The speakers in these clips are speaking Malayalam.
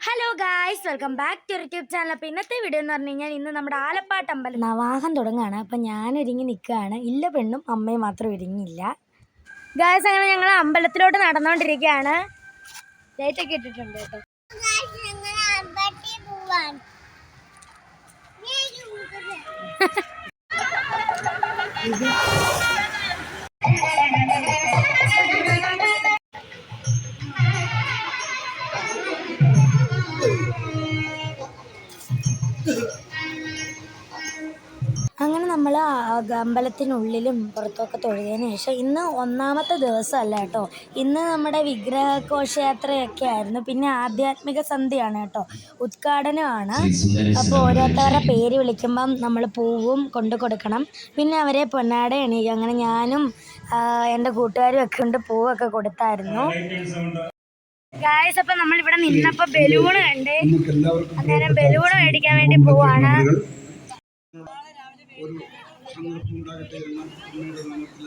Hello guys welcome back to YouTube channel അപ്പോൾ ഇന്നത്തെ വീഡിയോ എന്ന് പറഞ്ഞു കഴിഞ്ഞാൽ ഇന്ന് നമ്മുടെ ആലപ്പാട്ട് അമ്പലം നവാഹം തുടങ്ങുകയാണ്. അപ്പം ഞാൻ ഒരുങ്ങി നിൽക്കുകയാണ്. ഇല്ല പെണ്ണും അമ്മയും മാത്രം ഒരുങ്ങിയില്ല. ഗായ്സ് അങ്ങനെ ഞങ്ങൾ അമ്പലത്തിലോട്ട് നടന്നുകൊണ്ടിരിക്കുകയാണ് ലൈറ്റൊക്കെ ഇട്ടിട്ടുണ്ട് കേട്ടോ. അങ്ങനെ നമ്മൾ അമ്പലത്തിനുള്ളിലും പുറത്തുമൊക്കെ തൊഴുതിയതിന് ശേഷം ഇന്ന് ഒന്നാമത്തെ ദിവസമല്ല കേട്ടോ. ഇന്ന് നമ്മുടെ വിഗ്രഹഘോഷയാത്രയൊക്കെ ആയിരുന്നു. പിന്നെ ആധ്യാത്മിക സന്ധ്യയാണ് കേട്ടോ. ഉദ്ഘാടനമാണ്. അപ്പോൾ ഓരോരുത്തരുടെ പേര് വിളിക്കുമ്പം നമ്മൾ പൂവും കൊണ്ടു കൊടുക്കണം. പിന്നെ അവരെ പൊന്നാട എണീക്കും. അങ്ങനെ ഞാനും എന്റെ കൂട്ടുകാരും ഒക്കെ കൊണ്ട് പൂവൊക്കെ കൊടുത്തായിരുന്നു. ഗായസ് അപ്പം നമ്മളിവിടെ നിന്നപ്പോൾ ബലൂണ് കണ്ട് അന്നേരം ബലൂണ് മേടിക്കാൻ വേണ്ടി പോവാണ്. ഒരു സന്ദർഭം ഉണ്ടാകട്ടെ എന്ന് അമ്മയുടെ നാമത്തിൽ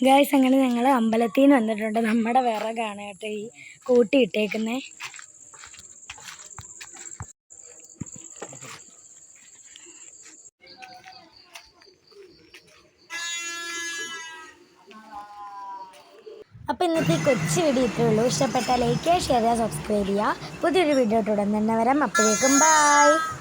ഗായ്സ് അങ്ങനെ ഞങ്ങൾ അമ്പലത്തിൽ നിന്ന് വന്നിട്ടുണ്ട്. നമ്മുടെ വിറകാണ് കേട്ടോ ഈ കൂട്ടിയിട്ടേക്കുന്നേ അപ്പോൾ ഇന്നത്തെ കൊച്ചു വീഡിയോ ഇത്രേ ഉള്ളൂ. ഇഷ്ടപ്പെട്ടാൽ ലൈക്ക് ചെയ്യുക ഷെയർ ചെയ്യുക. സബ്സ്ക്രൈബ് ചെയ്യുക പുതിയൊരു വീഡിയോ തുടർന്ന് തന്നെ വരാം. അപ്പോഴേക്കും ബൈ